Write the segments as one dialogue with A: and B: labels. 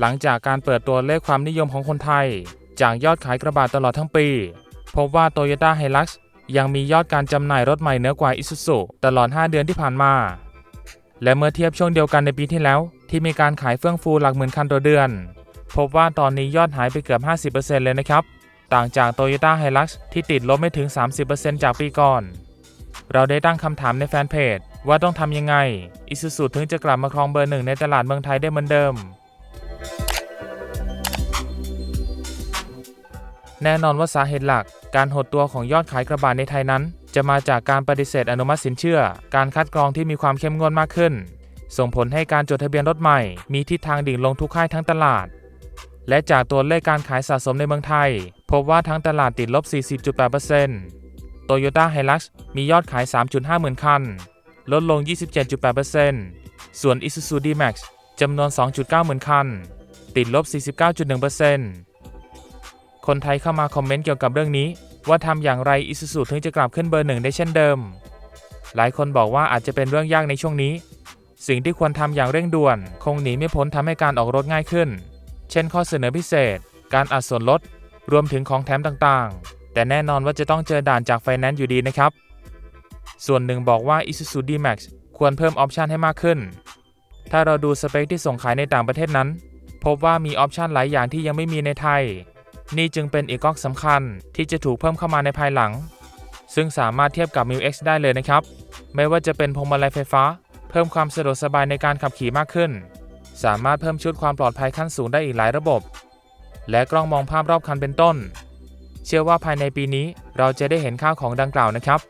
A: หลังจากการเปิดตัวเลขความนิยมของคนไทย จากยอดขายกระบะตลอดทั้งปี พบว่า Toyota Hilux ยังมียอดการจำหน่ายรถใหม่เหนือกว่า Isuzu ตลอด 5 เดือนที่ผ่านมา และเมื่อเทียบช่วงเดียวกันในปีที่แล้ว ที่มีการขายเฟื่องฟูหลักหมื่นคันต่อเดือน พบว่าตอนนี้ยอดหายไปเกือบ 50%เลยนะครับ ต่างจาก Toyota Hilux ที่ติดลบไม่ถึง 30%จากปีก่อน เราได้ตั้งคำถามในแฟนเพจว่าต้องทำยังไง Isuzu ถึงจะกลับมาครองเบอร์หนึ่งในตลาดเมืองไทยได้เหมือนเดิม แน่นอนว่าสาเหตุหลัก การหดตัวของยอดขายกระบะในไทยนั้น จะมาจากการปฏิเสธอนุมัติสินเชื่อ การคัดกรองที่มีความเข้มงวดมากขึ้น ส่งผลให้การจดทะเบียนรถใหม่ มีทิศทางดิ่งลงทุกค่ายทั้งตลาด และจากตัวเลขการขายสะสมในเมืองไทย พบว่าทั้งตลาดติดลบ 40.8% Toyota Hilux มียอดขาย 3.5 หมื่นคัน ลดลง 27.8%ส่วน Isuzu D-Max จำนวน 2.9 หมื่นคัน ติดลบ 49.1% คนไทยเข้ามาคอมเมนต์เกี่ยวกับเรื่องนี้ ว่าทำอย่างไร Isuzu ถึงจะกลับขึ้นเบอร์หนึ่งได้เช่นเดิม หลายคนบอกว่าอาจจะเป็นเรื่องยากในช่วงนี้ สิ่งที่ควรทำอย่างเร่งด่วน คงหนีไม่พ้นทำให้การออกรถง่ายขึ้น เช่นข้อเสนอพิเศษ การอัดส่วนลด รวมถึงของแถมต่างๆ แต่แน่นอนว่าจะต้องเจอด่านจากไฟแนนซ์อยู่ดีนะครับ ส่วนหนึ่งบอกว่า Isuzu D-Max ควรเพิ่มออปชันให้มากขึ้น ถ้าเราดูสเปคที่ส่งขายในต่างประเทศนั้น พบว่ามีออปชันหลายอย่างที่ยังไม่มีในไทย นี่จึงเป็นอีกก๊อกสำคัญที่จะถูกเพิ่มเข้ามาในภายหลัง ซึ่งสามารถเทียบกับ m i X ได้เลยนะครับ ไม่ว่าจะเป็นพวงมาลัยไฟฟ้า เพิ่มความสะดวกสบายในการขับขี่มากขึ้น สามารถเพิ่มชุดความปลอดภัยขั้นสูงได้อีกหลายระบบ และกล้องมองภาพรอบคันเป็นต้น เชื่อว่าภายในปีนี้เราจะได้เห็นค่าวของดังกล่าวนะครับ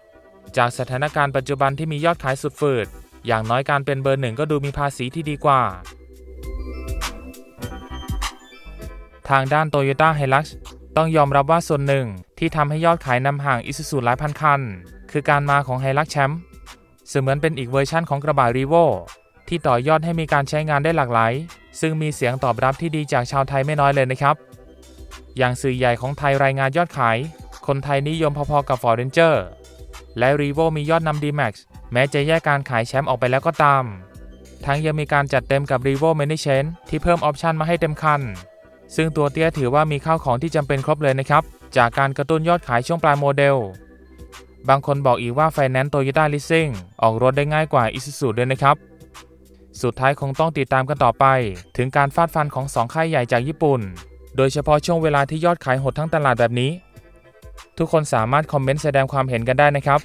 A: จากสถานการณ์ปัจจุบันที่มียอดขายสุดฝืด อย่างน้อยการเป็นเบอร์หนึ่งก็ดูมีภาษีที่ดีกว่า ทางด้าน Toyota Hilux ต้องยอมรับว่าส่วนหนึ่งที่ทำให้ยอดขายนำห่าง Isuzu หลายพันคัน คือการมาของ Hilux Champ เสมือนเป็นอีกเวอร์ชั่นของกระบะ Revo ที่ต่อยอดให้มีการใช้งานได้หลากหลาย ซึ่งมีเสียงตอบรับที่ดีจากชาวไทยไม่น้อยเลยนะครับ อย่างสื่อใหญ่ของไทยรายงานยอดขาย คนไทยนิยมพอๆกับ Ford Ranger และ Revo มียอดนำ D-Max แม้จะแยกการขายแชมป์ออกไปแล้วก็ตาม ทั้งยังมีการจัดเต็มกับ Revo Mini c h a i n ที่เพิ่มออปชันมาให้เต็มคัน ซึ่งตัวเตี้ยถือว่ามีข้าวของที่จำเป็นครบเลยนะครับ จากการกระตุ้นยอดขายช่วงปลายโมเดล บางคนบอกอีกว่าไฟแนนซ์โตโยต้าลิสซิ่งออกรถได้ง่ายกว่า Isuzu ด้วยนะครับ สุดท้ายคงต้องติดตามกันต่อไป ถึงการฟาดฟันของสองค่ายใหญ่จากญี่ปุ่น โดยเฉพาะช่วงเวลาที่ยอดขายหดทั้งตลาดแบบนี้ ทุกคนสามารถคอมเมนต์แสดงความเห็นกันได้นะครับ